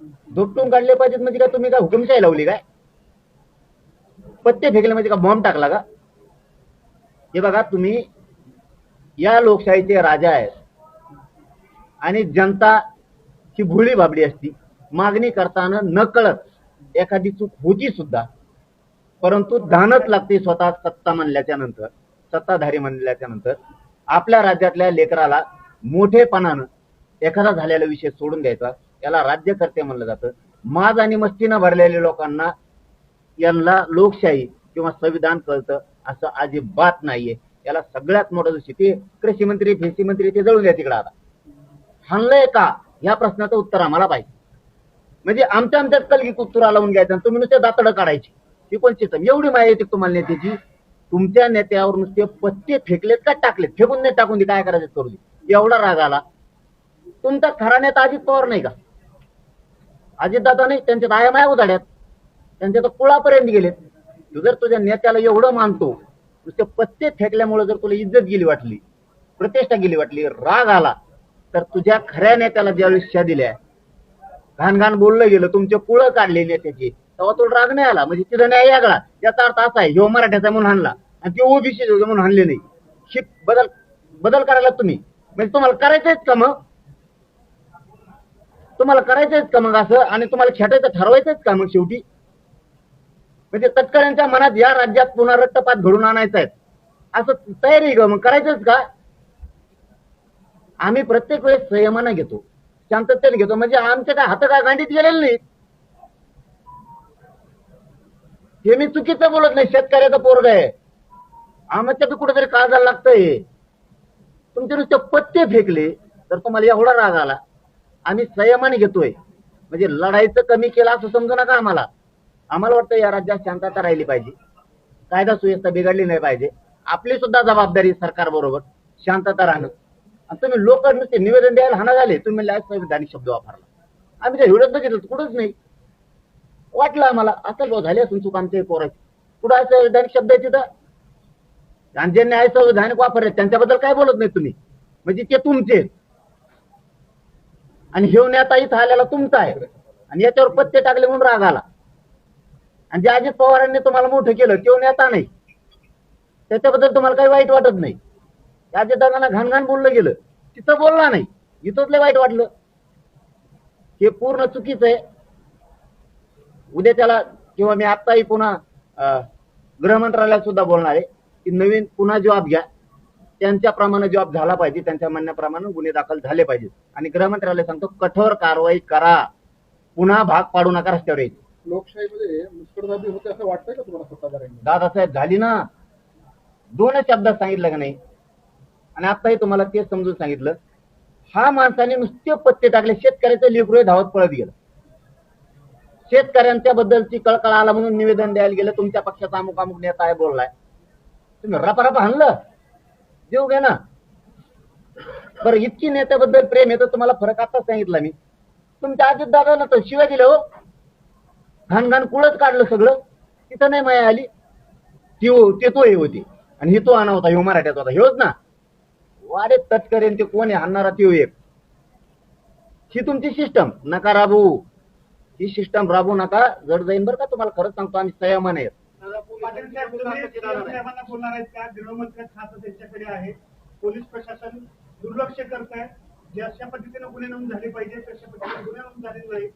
दुपटून काढले पाहिजेत म्हणजे काय तुम्ही काय हुकुमशाही लावली काय? पत्ते फेकले म्हणजे का बॉम्ब टाकला का? हे बघा तुम्ही या लोकशाहीचे राजा आहेत आणि जनता ही भुळी भाबडी असती. मागणी करताना नकळत एखादी चूक होती सुद्धा. परंतु धानच लागते स्वतः सत्ता म्हणल्याच्या नंतर सत्ताधारी म्हणल्याच्या नंतर आपल्या राज्यातल्या लेकराला मोठेपणानं एखादा झालेला विषय सोडून द्यायचा. याला राज्यकर्ते म्हणलं जातं. माज आणि मस्तीनं भरलेल्या लोकांना यांना लोकशाही किंवा संविधान कळतं असं अजिबात नाहीये. याला सगळ्यात मोठं जशी ते कृषी मंत्री फेसी मंत्री ते जळून द्या तिकडे आता. हाणलंय का? या प्रश्नाचं उत्तर आम्हाला पाहिजे. म्हणजे आमच्या आमच्यात कलगी कुत्तुरा लावून घ्यायचं आणि तुम्ही नुसते दातडं काढायची. ही पण सिस्टम एवढी माहिती येते तुम्हाला नेत्याची. तुमच्या नेत्यावर नुसते पत्ते फेकलेत का टाकलेत? फेकून नाही टाकून दे काय करायचं? करू दे एवढा राग आला. तुमचा खरा नेता अजित पवार नाही का? अजितदादा नाही त्यांच्या आया माया उधाड्यात. त्यांच्या तर कुळापर्यंत गेलेत. तू जर तुझ्या नेत्याला एवढं मानतो नुसते पत्ते फेकल्यामुळे जर तुला इज्जत गेली वाटली प्रतिष्ठा गेली वाटली राग आला तर तुझ्या खऱ्या नेत्याला ज्यावेळी शिक्षा दिल्या घाण घाण बोललं गेलं तुमचे कुळ काढले नेत्याचे तेव्हा तुला राग नाही आला. म्हणजे तिथं न्याय आगळा याचा अर्थ असा आहे ह्यो मराठ्याचा म्हणून हाणला आणि ते ओबीसी म्हणून हाणले नाही. शिक बदल बदल करायला तुम्ही. म्हणजे तुम्हाला करायचंच का मग? तुम्हाला करायचंच का मग असं? आणि तुम्हाला खेटायचं ठरवायचंच का मग शेवटी? म्हणजे तटकऱ्यांच्या मनात या राज्यात पुन्हा रक्तपात घडून आणायचा आहे. असं तयारी ग. मग करायचंच का? आम्ही प्रत्येक वेळेस संयमानं घेतो. शांततेने घेतो. म्हणजे आमच्या काय हात काय गांडीत गेलेले नाही हे मी चुकीचं बोलत नाही. शेतकऱ्याचा पोरग आहे. आमच्या बी कुठेतरी काळजाला लागतंय. तुमचे नुसते पत्ते फेकले तर तुम्हाला एवढा राग आला. आम्ही संयमाने घेतोय. म्हणजे लढाईचं कमी केलं असं समजू नका आम्हाला. आम्हाला वाटतं या राज्यात शांतता राहिली पाहिजे. कायदा सुव्यवस्था बिघडली नाही पाहिजे. आपली सुद्धा जबाबदारी सरकार बरोबर शांतता राहणं. आणि तुम्ही लोक नुसते निवेदन द्यायला हाना झाले. तुम्ही संविधानिक शब्द वापरला. आम्ही त्या विरोध बघितलं कुठंच नाही. वाटलं आम्हाला असं भाऊ झाले असून चूक आमचे पोराची. कुठं आहे संविधानिक शब्द आहे तिथं? आणि जे न्याय संविधानिक वापरले. त्यांच्याबद्दल काय बोलत नाही तुम्ही? म्हणजे ते तुमचे. आणि हे नेता इथं आलेला तुमचा आहे. आणि याच्यावर पत्ते टाकले म्हणून राग आला. आणि जे अजित पवारांनी तुम्हाला मोठं केलं तो नेता नाही. त्याच्याबद्दल तुम्हाला काही वाईट वाटत नाही. अजितदादांना घाणघाण घाण घाण बोललं गेलं. तिथं बोलला नाही. इथंच वाईट वाटलं. हे पूर्ण चुकीचं आहे. उद्या त्याला किंवा मी आत्ताही पुन्हा अं, गृहमंत्रालयात सुद्धा बोलणार आहे. की नवीन पुन्हा जॉब घ्या. त्यांच्याप्रमाणे जॉब झाला पाहिजे त्यांच्या म्हणण्याप्रमाणे गुन्हे दाखल झाले पाहिजेत. आणि गृहमंत्रालय सांगतो कठोर कारवाई करा. पुन्हा भाग पाडू नका रस्त्यावर यायची. लोकशाहीमध्ये मुस्कटदाबी होते असं वाटतंय का तुम्हाला सत्ताधाऱ्यांनी? दादासाहेब झाली ना. दोनच शब्दात सांगितलं का नाही? आणि आताही तुम्हाला तेच समजून सांगितलं. हा माणसाने नुसते पत्ते टाकले शेतकऱ्याचं लेकरू धावत पळत गेलं. शेतकऱ्यांच्या बद्दलची कळकळ आला म्हणून निवेदन द्यायला गेलं तुमच्या पक्षाचा अमुक अमुक नेता आहे बोललाय. तुम्ही रपारपा हाणलं. देऊ घे ना. बरं इतकी नेत्याबद्दल प्रेम येतं तुम्हाला फरक आताच सांगितला मी. तुमच्या अजित दादाला तर शिवाय दिलं हो. घाण घाण कुळच काढलं सगळं. तिथं नाही माया आली. ती हो- ते तो हे होती. आणि ही तो आणा होता ह्यो मराठ्याचा होता. ह्योच ना. वारे तटकरेन ते कोण आहे आणणारा त्यो एक. ही तुमची सिस्टम नका राबू ही सिस्टम राबू नका. जड जाईन बरं का तुम्हाला. खरंच सांगतो आम्ही संयमान आहेत. पाटील साहेब तुम्ही सीएम साहेबांना बोलणार आहेत का? गृहमंत्री खातं त्यांच्याकडे आहे. पोलीस प्रशासन दुर्लक्ष करत आहे. जशा पद्धतीने गुन्हे नोंद झाले पाहिजे तशा पद्धतीने गुन्हे नोंद झालेले नाही.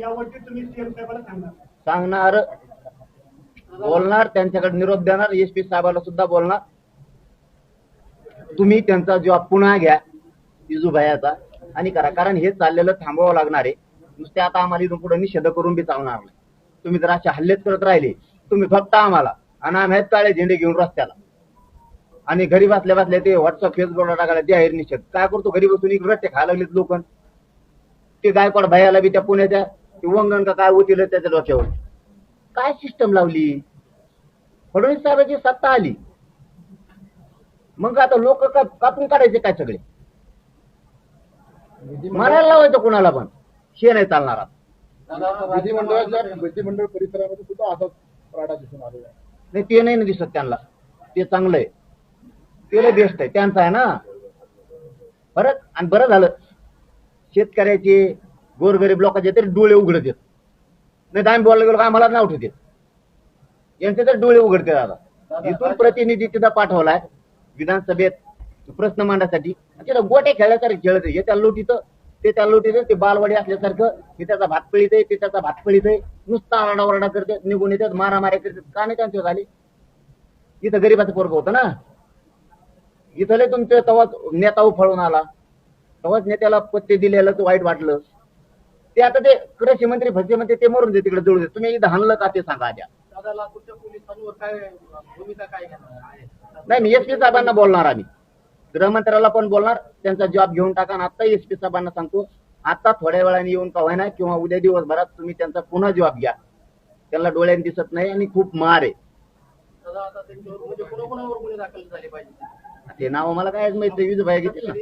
यावरती तुम्ही सीएम साहेबांना सांगणार. सांगणार बोलणार त्यांच्याकडे निरोप देणार एस पी साहेबाला सुद्धा बोलणार. तुम्ही त्यांचा जॉब पुन्हा घ्या जिजूभायाचा आणि करा. कारण हे चाललेलं थांबवावं लागणार आहे. नुसते आता आम्हाला इथून पुढे निषेध करून बी चालणार नाही. तुम्ही जर असे हल्लेच करत राहिले तुम्ही फक्त आम्हाला आणि आम्ही काळे झेंडे घेऊन रस्त्याला. आणि घरी बसल्या बसल्या ते व्हॉट्सअप फेसबुकला टाकायला जाहीर आहे निषेध. काय करतो? घरी बसून इकडे रट्टे खायला लागलेत लोक. ते गायकवाड भयाला बी त्या पुण्याच्या ते वंगण का काय होतील त्याच्या डोक्यावर. काय सिस्टम लावली? फडणवीस साहेबांची सत्ता आली. मग आता लोक कापून काढायचे काय सगळे? मारायला लावायचं कोणाला पण? शे नाही चालणार. विधिमंडळाच्या विधिमंडळ परिसरामध्ये सुद्धा असाच राडा दिसून आलेला आहे. नाही ते नाही ना दिसत त्यांना. ते चांगलं आहे. ते लय बेस्ट आहे. त्यांचं आहे ना. बरं आणि बरं झालं. शेतकऱ्याचे गोरगरीब लोकांचे तरी डोळे उघडत येत नाही तर आम्ही बोलायला गेलो का आम्हाला नाव ठेवते. यांचे तर डोळे उघडते दादा. इथून प्रतिनिधी तिथं पाठवलाय विधानसभेत प्रश्न मांडण्यासाठी. तिथं गोटे खेळल्यासारखे खेळत आहे. हे त्या लोटीचं ते त्या लोटीचं ते बालवाडी असल्यासारखं हे त्याचा भात पळीत आहे ते त्याचा भात पळीत आहे नुसता आरडाओरडा करते निघून येतात मारामाऱ्या करतात का नाही त्यांच्या झाली इथं गरीबाचं पोरग होतं ना? इथं लय तुमचं तेव्हाच नेता उफळून आला. तेव्हाच नेत्याला पत्ते दिलेलं वाईट वाटलं. ते आता ते कृषी मंत्री फसी मंत्री ते मरून दे तिकडे जळू दे तुम्ही इथं हाणलं का ते सांगा आद्या. नाही मी एस पी साहेबांना बोलणार आम्ही. गृहमंत्र्याला पण बोलणार त्यांचा जॉब घेऊन टाका आणि आता एस पी साहेबांना सांगतो आता थोड्या वेळाने येऊन का होईना किंवा उद्या दिवसभरात तुम्ही त्यांचा पुन्हा जॉब घ्या. त्यांना डोळ्याने दिसत नाही आणि खूप मार आहे. म्हणजे ते नाव मला काय माहीत नाही विजूभाई घेतील ना.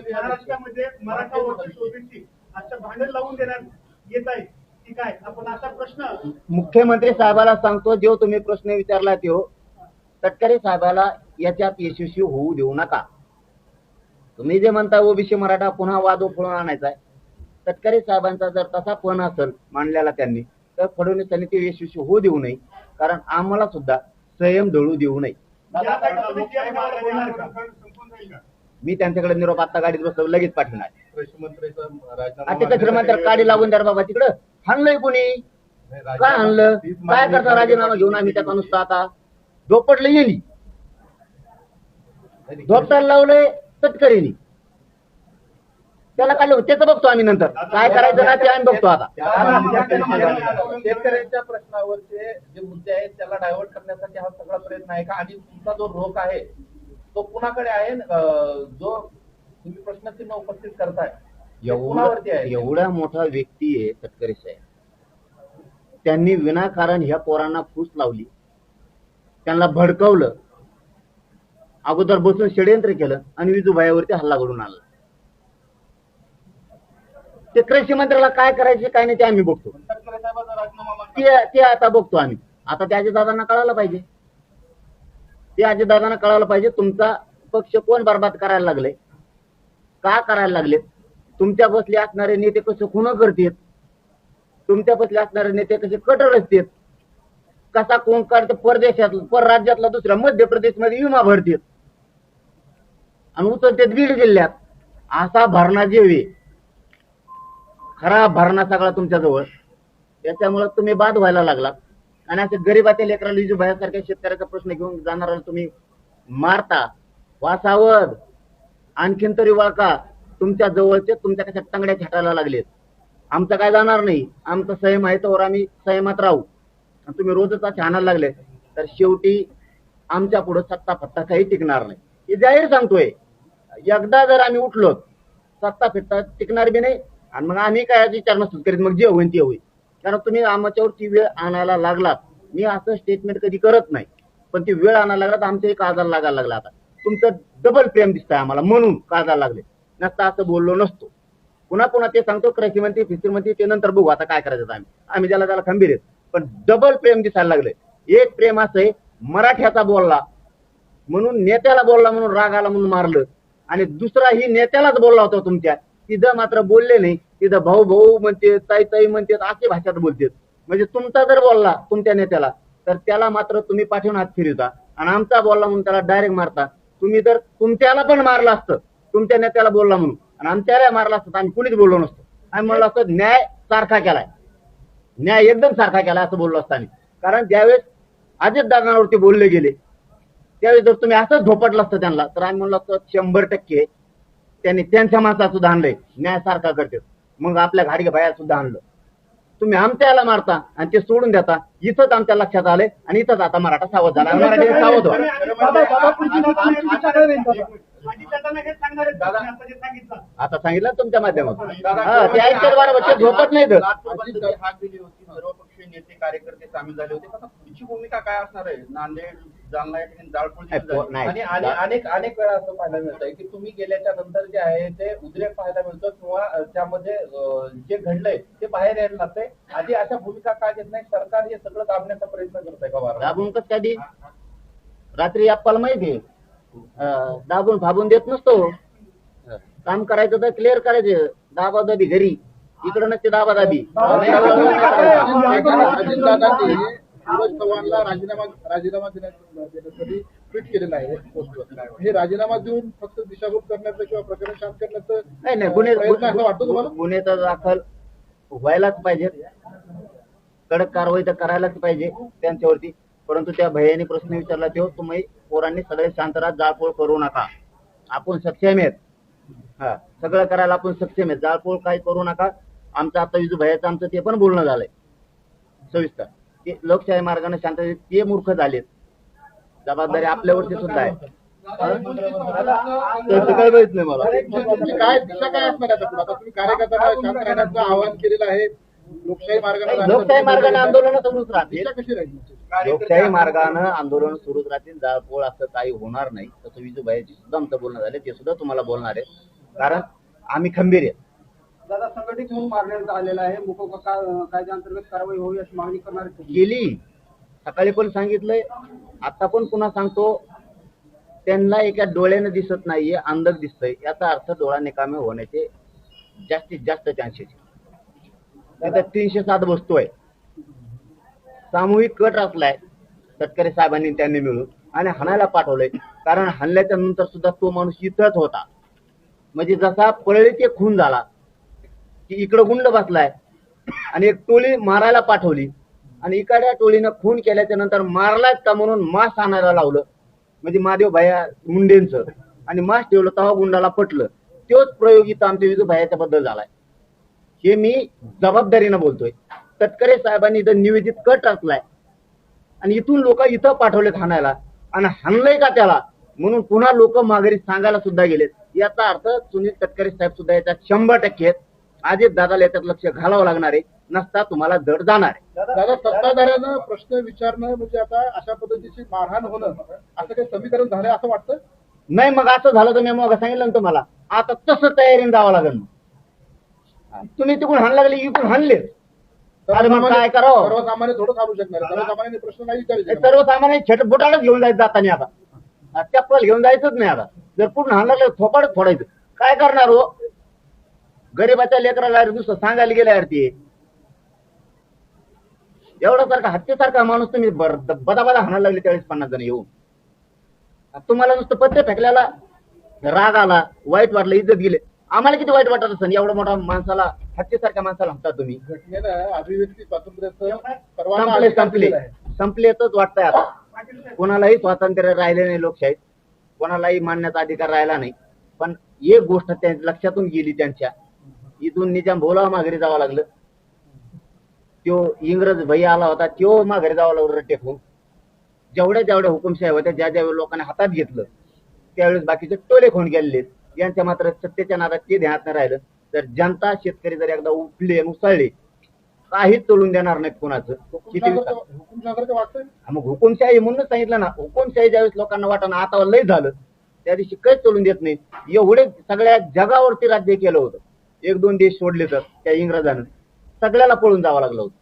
महाराष्ट्रामध्ये मराठा भांडण लावून देण्यात येत आहे. आपण प्रश्न. मुख्यमंत्री साहेबाला सांगतो जो तुम्ही प्रश्न विचारला तो तटकरे साहेबाला याच्यात यशस्वी होऊ देऊ नका. तुम्ही जे म्हणता ओबीसी मराठा पुन्हा वाद उफळून आणायचा आहे. तटकरे साहेबांचा जर तसा पण असेल मांडलेला त्यांनी तर फडणवीस यांनी ते यशस्वी होऊ देऊ नये कारण आम्हाला सुद्धा संयम दळू देऊ नये? मी त्यांच्याकडे निरोप आता गाडीत बसलो लगेच पाठवणार. आता श्रीमंत काढी लागून द्या बाबा तिकडं. हाणलंय कोणी? काय आणलं काय करता राजीनामा घेऊन आम्ही त्याचा नुसता आता? झोपटलं येली झोपटायला लावलंय तटकरीनी त्याला काढलं त्याचं बघतो आम्ही नंतर. काय करायचं ना ते आम्ही बघतो आता. शेतकऱ्यांच्या प्रश्नावरचे जे मुद्दे आहेत त्याला डायव्हर्ट करण्यासाठी हा सगळा प्रयत्न आहे का? आणि तुमचा जो रोख आहे तो कुणाकडे आहे? जो तुम्ही प्रश्नचिन्ह उपस्थित करताय. एवढा मोठा व्यक्ती आहे तटकरे साहेब. त्यांनी विनाकारण ह्या पोरांना फूस लावली. त्यांना भडकवलं. अगोदर बसून षडयंत्र केलं आणि विजूभाईवरती हल्ला घडून आला ते कृषी मंत्र्याला काय करायचे काय नाही ते आम्ही बघतो. ते आता बघतो आम्ही. आता त्या दादांना कळायला पाहिजे. ते दादांना कळायला पाहिजे तुमचा पक्ष कोण बरबाद करायला लागले? का करायला लागले तुमच्या बसले असणारे नेते कसे खुन करतात? तुमच्या बसले असणारे नेते कसे कटर असतात? कसा कोण परदेशातला परदेशात परराज्यातला दुसऱ्या मध्य प्रदेशमध्ये विमा भरतात. आणि उचलतात बीड जिल्ह्यात. असा भरणा जेवे खरा भरणा सगळा तुमच्याजवळ. त्याच्यामुळे तुम्ही बाद व्हायला लागला आणि असे गरीबाच्या लेकराला लिजू भायासारख्या शेतकऱ्याचा प्रश्न घेऊन जाणारा तुम्ही मारता. वासावध. आणखीन तरी वळका. तुमच्या जवळचे तुमच्या कशा टंगड्या छाटायला लागलेत? आमचं काय जाणार नाही. आमचं संयम आहे तर आम्ही संयमात राहू. तुम्ही रोजच असे आणायला लागले तर शेवटी आमच्या पुढे सत्ता फत्ता काही टिकणार नाही. हे जाहीर सांगतोय. एकदा जर आम्ही उठलो सत्ता फिरता टिकणार बी नाही. आणि मग आम्ही काय विचार नसतो करीत? मग जे होईल ते होईल. कारण तुम्ही आमच्यावरची वेळ आणायला लागलात. मी असं स्टेटमेंट कधी करत नाही. पण ती वेळ आणायला लागला तर आमचं एक आजार लागायला लागला आता. तुमचं डबल प्रेम दिसतंय आम्हाला. म्हणून काळजाला लागले. नसता असं बोललो नसतो. पुन्हा पुन्हा ते सांगतो कृषी मंत्री फिस्त्री मंत्री ते नंतर बघू आता काय करायचं आम्ही. आम्ही त्याला त्याला खंबीर आहेत. पण डबल प्रेम दिसायला लागले एक प्रेम असं आहे मराठ्याचा बोलला म्हणून नेत्याला बोलला म्हणून राग आला म्हणून मारलं. आणि दुसरा ही नेत्यालाच बोलला होता तुमच्या. तिथं मात्र बोलले नाही. तिथं भाऊ भाऊ म्हणते ताई ताई म्हणते अशी भाषात बोलतेत. म्हणजे तुमचा जर बोलला तुमच्या नेत्याला तर त्याला मात्र तुम्ही पाठवून हात फिरवता. आणि आमचा बोलला म्हणून त्याला डायरेक्ट मारता. तुम्ही जर तुमच्याला पण मारलं असतं तुमच्या नेत्याला बोलला म्हणून आणि आमच्याला मारला असतो आम्ही कुणीच बोललो नसतो आम्ही म्हणलो असतो न्याय सारखा केलाय न्याय एकदम सारखा केला असं बोललो असतो आम्ही कारण ज्यावेळेस अजित बोलले गेले त्यावेळेस जर तुम्ही असंच झोपटलं असतं त्यांना तर आम्ही म्हणलो असतो शंभर टक्के त्यांनी त्यांच्या माणसात सुद्धा आणलंय न्याय सारखा करते मग आपल्या घाडगे बाया सुद्धा आणलं तुम्ही आमच्याला मारता आणि ते सोडून देता इथंच आमच्या लक्षात आले आणि इथंच आता मराठा सावध झाला आणि मराठी सावध आहे हे आता सांगितलं. आता सांगितलं ना तुमच्या माध्यमातून. हा ते ऐकतात बरोबर ते झोपत नाहीत. लातूरमध्ये हाक दिली होती सर्वपक्षीय नेते कार्यकर्ते सामील झाले होते. आता पुढची भूमिका काय असणार आहे? नांदेड जालना या ठिकाणी जाळपोळ नाही, दिली झाली. नाही. आणि आणि अनेक अनेक वेळा असं पाहायला मिळतंय की तुम्ही गेल्याच्यानंतर जे आहे ते उद्रेक पाहायला मिळतो किंवा अ, त्यामध्ये अ, जे घडलंय ते बाहेर यायला लागतंय. आधी अशा भूमिका का घेत नाही? सरकार हे सगळं दाबण्याचा प्रयत्न करतंय का वारंवार? राबून कसं कधी रात्री अप्पाला माहिती आहे. दाबून फाबून देत नसतो. काम करायचं तर क्लिअर करायचं. दाबा दाबी घरी. इकडं नसते दाबा दाबी. अजितदादांनी सूरज चव्हाणला राजीनामा राजीनामा देण्यात देण्यासाठी ट्विट केलेलं आहे. पोस्टवर हे राजीनामा देऊन फक्त दिशाभूल करण्याचं किंवा प्रकरण शांत करण्याचं नाही नाही गुन्हे प्रयत्न असं वाटतं तुम्हाला? गुन्हे तर दाखल व्हायलाच पाहिजेत कडक कारवाई तर करायलाच पाहिजे त्यांच्यावरती. परंतु त्या भैयाने प्रश्न विचारला तो तुम्ही पोरांनी सगळे शांत राहा जाळपोळ करू नका. आपण सक्षम आहेत. हा सगळं करायला आपण सक्षम आहेत. जाळपोळ काही करू नका. आमचं आता विजू भैयाचं आमचं ते पण बोलणं झालंय. सविस्तर. ते लोकशाही मार्गाने शांत ते मूर्ख झालेत. जबाबदारी आपल्यावरती सुद्धा आहे. काय माहीत नाही मला. काय दिशा काय असणार आता तुम्ही कार्यकर्त्यांना शांत राहण्याचं आवाहन केलेलं आहे. लोकशाही मार्गाने लोकशाही मार्गाने आंदोलन सुरूच राहतील. दिशा कशी राहील लोकशाही मार्गानं आंदोलन सुरूच राहतील जाळपोळ असं काही होणार नाही. तसं विजूबाईची सुद्धा आमचं बोलणं झालं ते सुद्धा तुम्हाला बोलणार आहे कारण आम्ही खंबीर आहेत. दादा संघटित म्हणून मारण्यात आलेला आहे. मुकोका का- कायद्याअंतर्गत कारवाई होईल अशी मागणी करणार आहे तुम्ही. गेली सकाळी पण सांगितलंय? आता पण पुन्हा सांगतो? त्यांना एका डोळ्यानं दिसत नाहीये अंधक दिसतंय. याचा अर्थ डोळा निकामे होण्याचे जास्तीत जास्त चान्सेस तिथं तीनशे सात वस्तू आहे सामूहिक कट रचलाय. तटकरे साहेबांनी त्यांनी मिळून. आणि हाणायला पाठवलंय. कारण हाणल्याच्या नंतर सुद्धा तो माणूस इथंच होता. म्हणजे जसा पळले ते खून झाला की इकडं गुंड बसलाय आणि एक टोळी मारायला पाठवली आणि इकड्या टोळीनं खून केल्याच्यानंतर मारलाच का म्हणून मास आणायला लावलं. म्हणजे महादेव भैया मुंडेंचं. आणि मास ठेवलं तेव्हा गुंडाला पटलं. तोच प्रयोग इथं आमच्या विजू भायाच्या बद्दल झालाय. हे मी जबाबदारीनं बोलतोय. तटकरे साहेबांनी इथं निवेदित कट रचलाय आणि इथून लोक इथं पाठवलेत हाणायला. आणि हाणलंय का त्याला? म्हणून पुन्हा लोक माघारी सांगायला सुद्धा गेलेत. याचा अर्थ सुनील तटकरे साहेब सुद्धा याच्यात शंभर टक्के आहेत. अजित दादाला याच्यात लक्ष घालावं लागणार आहे. नसता तुम्हाला दर जाणार आहे. दादा सत्ताधाऱ्यानं प्रश्न विचारणं म्हणजे आता अशा पद्धतीची मारहाण होणं असं काही समीकरण झालंय असं वाटतं नाही मग असं झालं तर मी मग सांगितलं ना तुम्हाला. आता तसं तयारीने जावं लागेल. तुम्ही तिकडून हाण लागले इकडून हाणले अरे मग काय करावं सर्वसामान्य थोडं चालू शकणार. आहे. सर्वसामान्य प्रश्न नाही हे सर्वसामान्य छट बोटालाच घेऊन जायचं जाताना आता. हा, चप्पल घेऊन जायचंच नाही आता. जर पूर्ण हाण लागलं थोपाडच फोडायचं. काय करणार हो? गरीबाच्या लेकराला अरे दुसरं सांगायला गेल्यावर ते. एवढा सारखा हत्तीसारखा माणूस तुम्ही बर- बदाबदा हाणायला लागले त्यावेळेस पन्नास जण येऊन. तुम्हाला नुसतं पत्ते फेकल्याला राग आला वाईट वाटलं इज्जत गेले. आम्हाला किती वाईट वाटत असेल? एवढा मोठा माणसाला हत्तीसारख्या माणसाला हत्ता तुम्ही. घटनेनं अभिव्यक्ती स्वातंत्र्याचं संपले अधिकार संपले. दिलेला आहे. संपलेच वाटतंय आता. कोणालाही स्वातंत्र्य राहिले नाही लोकशाहीत कोणालाही मानण्याचा अधिकार राहिला नाही. पण एक गोष्ट त्या लक्षातून गेली त्यांच्या. इथून निजाम बोलावा माघारी जावं लागलं. त्यो इंग्रज भैया आला होता त्यो माघारी जावं लागलं टेकून जेवढ्या जेवढ्या हुकुमशाही होत्या ज्या ज्या लोकांनी हातात घेतलं त्यावेळेस बाकीचे टोले खोन गेलेले यांच्या मात्र सत्तेच्या नादात ते ध्यानात नाही राहिलं. तर जनता शेतकरी जर एकदा उठले आणि उसळले काहीच चलून देणार नाहीत कोणाचं. किती मग हुकुमशाही म्हणूनच सांगितलं ना हुकुमशाही ज्यावेळेस लोकांना वाटणं आता लय झालं त्या दिवशी काहीच चलून देत नाही. एवढे सगळ्या जगावरती राज्य केलं होतं. एक दोन देश सोडले तर त्या इंग्रजानं. सगळ्याला पळून जावं लागलं होतं.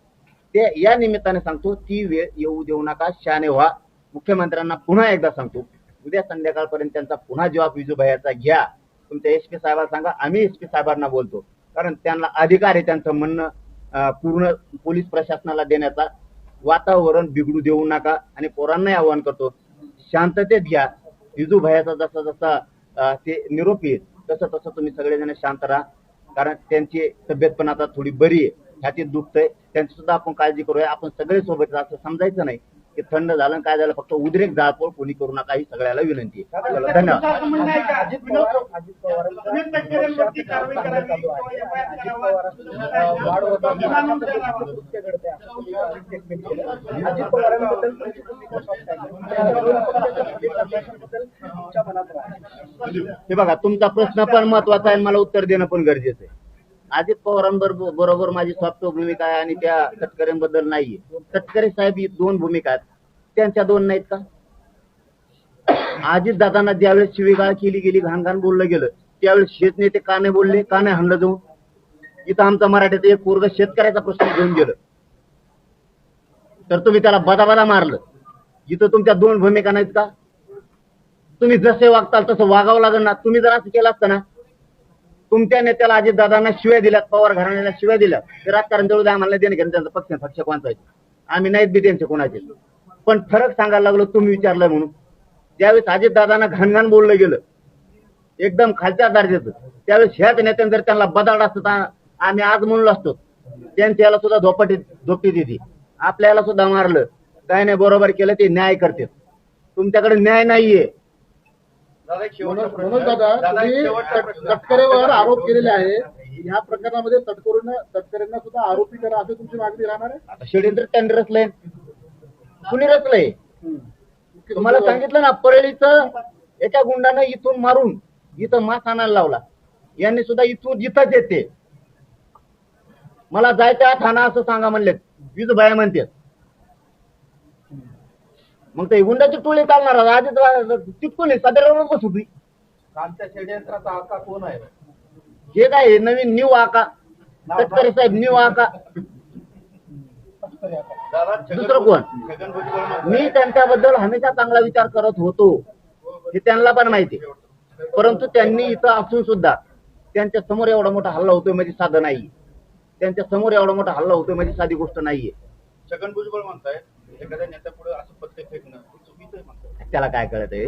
ते या निमित्ताने सांगतो ती वेळ येऊ देऊ नका शाने व्हा. मुख्यमंत्र्यांना पुन्हा एकदा सांगतो उद्या संध्याकाळपर्यंत त्यांचा पुन्हा जबाब विजूभाईचा घ्या. तुमच्या एस पी साहेबांना सांगा आम्ही एस पी साहेबांना बोलतो. कारण त्यांना अधिकार आहे त्यांचं म्हणणं अं, पूर्ण पोलीस प्रशासनाला देण्याचा. वातावरण बिघडू देऊ नका आणि पोरांनाही आवाहन करतो. शांततेत घ्या. जिजू भयाचा जसा जसा ते निरोप येईल तसं तसं तुम्ही सगळेजण शांत राहा. कारण त्यांची तब्येत पण आता थोडी बरी आहे. झाती दुखत आहे. त्यांची सुद्धा आपण काळजी करूया. आपण सगळे सोबत असं समजायचं नाही. की थंड झालं काय झालं फक्त उद्रेक जाळपोळ कोणी करू नका ही सगळ्याला विनंती आहे धन्यवाद हे बघा तुमचा प्रश्न पण महत्त्वाचा आहे आणि मला उत्तर देणं पण गरजेचं आहे अजित पवारांबरोबर बरोबर माझी सॉफ्ट भूमिका आहे आणि त्या तटकऱ्यांबद्दल नाहीये. तटकरे साहेब ही दोन भूमिका आहेत. त्यांच्या दोन नाहीत का? अजित दादांना ज्यावेळेस शिवीगाळ केली गेली घाण घाण बोललं गेलं त्यावेळेस शेत नेते का नाही बोलले का नाही हल्लं जाऊन? इथं आमचा मराठीचा एक पोरग शेतकऱ्याचा प्रश्न घेऊन गेलं. तर तुम्ही त्याला बदाबदा मारलं. इथं तुमच्या दोन भूमिका नाहीत का? तुम्ही जसे वागताल तसं वागावं लागेल ना. तुम्ही जर असं केलं असतं ना तुमच्या नेत्याला अजितदादांना शिव्या दिल्यात पवार घराण्याला शिव्या दिल्या ते राजकारण जवळ आम्हाला देणे घेणं त्यांचा पक्ष पक्ष कोणता आम्ही नाहीत बी त्यांचे कोणाचे. पण फरक सांगायला लागलो तुम्ही विचारलं म्हणून. ज्यावेळेस अजितदादांना घाणघाण बोललं गेलं एकदम खालच्या दर्जाचं त्यावेळेस ह्याच नेत्याने जर त्यांना बदाड असतं तर आम्ही आज म्हणलो असतो. त्यांच्या याला सुद्धा झोपटी झोपटी दिली. आपल्याला सुद्धा मारलं. काय नाही बरोबर केलं ते न्याय करते तुमच्याकडे न्याय नाहीये. मनोज दादा तुम्ही तटकरेवर आरोप केलेले आहे या प्रकरणामध्ये तटकरेंना तटकरेंना सुद्धा आरोपी करा असं तुमची मागणी राहणार आहे? आता षडयंत्र त्यांनी रचलंय. कुणी रचलंय. तुम्हाला सांगितलं ना परळीचं एका गुंडानं इथून मारून इथं मास आणायला लावला. यांनी सुद्धा इथून जिथंच येते. मला जायचं ठाणा असं सांगा म्हणले वीज बाया म्हणते मग ते गुंडाची टोळी चालणार आधी चिटकून सदर बस होती कालच्या षडयंत्राचा आका कोण आहे? हे काय हे नवीन न्यू आका तटकरे साहेब न्यू आका दुसरं कोण? मी त्यांच्याबद्दल हमेशा चांगला विचार करत होतो. हे त्यांना पण माहिती परंतु त्यांनी इथं असून सुद्धा त्यांच्यासमोर एवढा मोठा हल्ला होतोय म्हणजे साधं नाही. त्यांच्यासमोर एवढा मोठा हल्ला होतोय म्हणजे साधी गोष्ट नाहीये. छगन भुजबळ म्हणतायत. एखाद्या नेत्यापुढे असं पत्ते फेकणं. हे त्याला काय कळत आहे?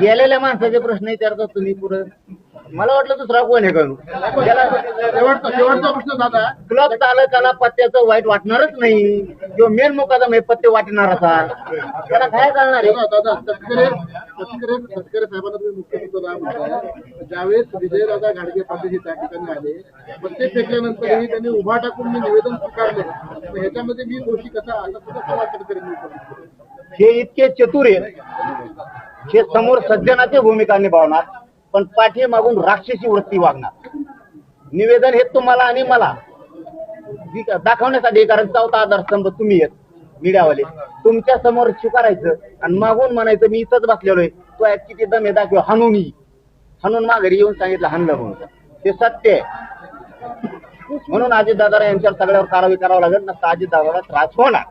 गेलेल्या माणसाचे प्रश्न विचारता तुम्ही पुढं. मला वाटलं दुसरा कोण आहे करू त्याला शेवटचा शेवटचा प्रश्न दादा क्लब चालकाला पत्त्याचं वाईट वाटणारच नाही. किंवा मेन मुकादम हे पत्ते वाटणार असा त्याला काय करणार आहे? दादा दादा तटकरे तटकरे तटकरे साहेबांना तुम्ही मुख्य मुद्दा म्हणताय ज्यावेळेस विजयदादा घाडगे पाटील हे त्या ठिकाणी आले पत्ते फेकल्यानंतरही त्यांनी उभा टाकून मी निवेदन स्वीकारले. ह्याच्यामध्ये मी दोषी कसा? आता काय वाटतं तटकरेंनी हे इतके चतुर आहेत. हे समोर सज्जनाची भूमिका निभावणार पण पाठीमागून राक्षसी वृत्ती वागणार. निवेदन हे तुम्हाला आणि मला दाखवण्यासाठी कारण चौथा आधारस्तंभ तुम्ही आहेत मीडियावाले. तुमच्यासमोर स्वीकारायचं आणि मागून म्हणायचं मी इथंच बसलेलो आहे. तो किती दम हे दाखव. हाणून हनुन माघारी येऊन सांगितलं हनलं म्हणून. ते सत्य आहे. म्हणून अजितदादा यांच्यावर सगळ्यावर कारवाई करावं लागेल नसता अजितदादाला त्रास होणार.